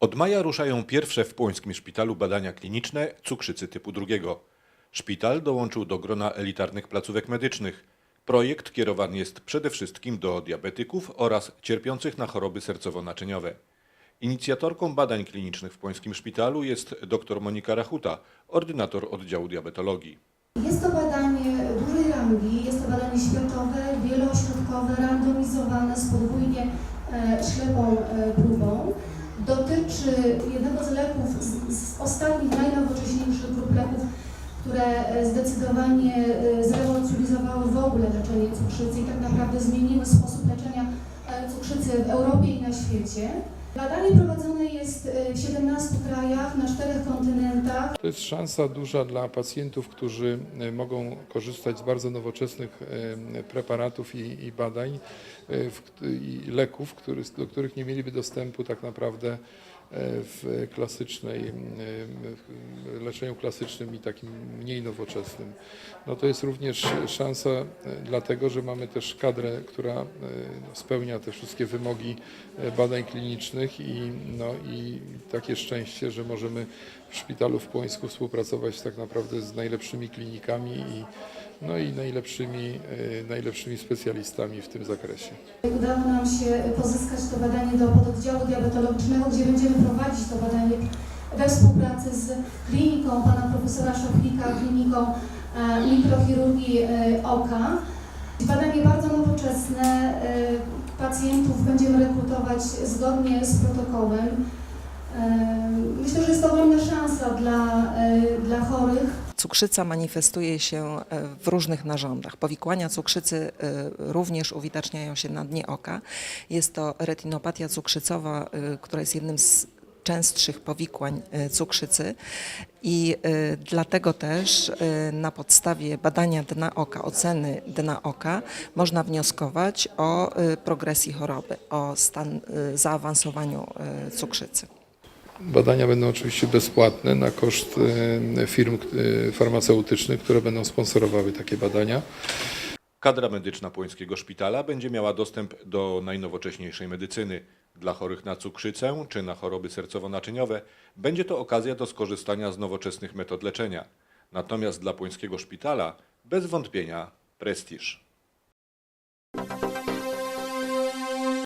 Od maja ruszają pierwsze w Płońskim Szpitalu badania kliniczne cukrzycy typu drugiego. Szpital dołączył do grona elitarnych placówek medycznych. Projekt kierowany jest przede wszystkim do diabetyków oraz cierpiących na choroby sercowo-naczyniowe. Inicjatorką badań klinicznych w Płońskim Szpitalu jest dr Monika Rachuta, ordynator oddziału diabetologii. Jest to badanie dużej rangi, jest to badanie światowe, wieloośrodkowe, randomizowane z podwójnie e, ślepą e. Jednego z leków, z, z ostatnich, najnowocześniejszych grup leków, które e, zdecydowanie e, zrewolucjonizowały w ogóle leczenie cukrzycy i tak naprawdę zmieniły sposób leczenia e, cukrzycy w Europie i na świecie. Badanie prowadzone jest w 17 krajach, na czterech kontynentach. To jest szansa duża dla pacjentów, którzy mogą korzystać z bardzo nowoczesnych preparatów i, i badań i leków, który, do których nie mieliby dostępu tak naprawdę w klasycznej, e, leczeniu klasycznym i takim mniej nowoczesnym. No to jest również szansa e, dlatego, że mamy też kadrę, która e, spełnia te wszystkie wymogi e, badań klinicznych i, no, i takie szczęście, że możemy w szpitalu w Płońsku współpracować tak naprawdę z najlepszymi klinikami i, no i najlepszymi, e, najlepszymi specjalistami w tym zakresie. Udało nam się pozyskać to badanie do pododdziału diabetologicznego, gdzie będziemy prowadzić to badanie we współpracy z kliniką pana profesora Szochlika, kliniką e, mikrochirurgii e, oka. Badanie bardzo nowoczesne. Pacjentów będziemy rekrutować zgodnie z protokołem. Myślę, że jest to ogromna szansa dla, e, dla chorych. Cukrzyca manifestuje się e, w różnych narządach. Powikłania cukrzycy e, również uwidaczniają się na dnie oka. Jest to retinopatia cukrzycowa, która jest jednym z częstszych powikłań cukrzycy i dlatego też na podstawie badania dna oka, oceny dna oka można wnioskować o progresji choroby, o stan zaawansowaniu cukrzycy. Badania będą oczywiście bezpłatne na koszt e, firm e, farmaceutycznych, które będą sponsorowały takie badania. Kadra medyczna Płońskiego Szpitala będzie miała dostęp do najnowocześniejszej medycyny. Dla chorych na cukrzycę czy na choroby sercowo-naczyniowe będzie to okazja do skorzystania z nowoczesnych metod leczenia. Natomiast dla Płońskiego Szpitala bez wątpienia prestiż.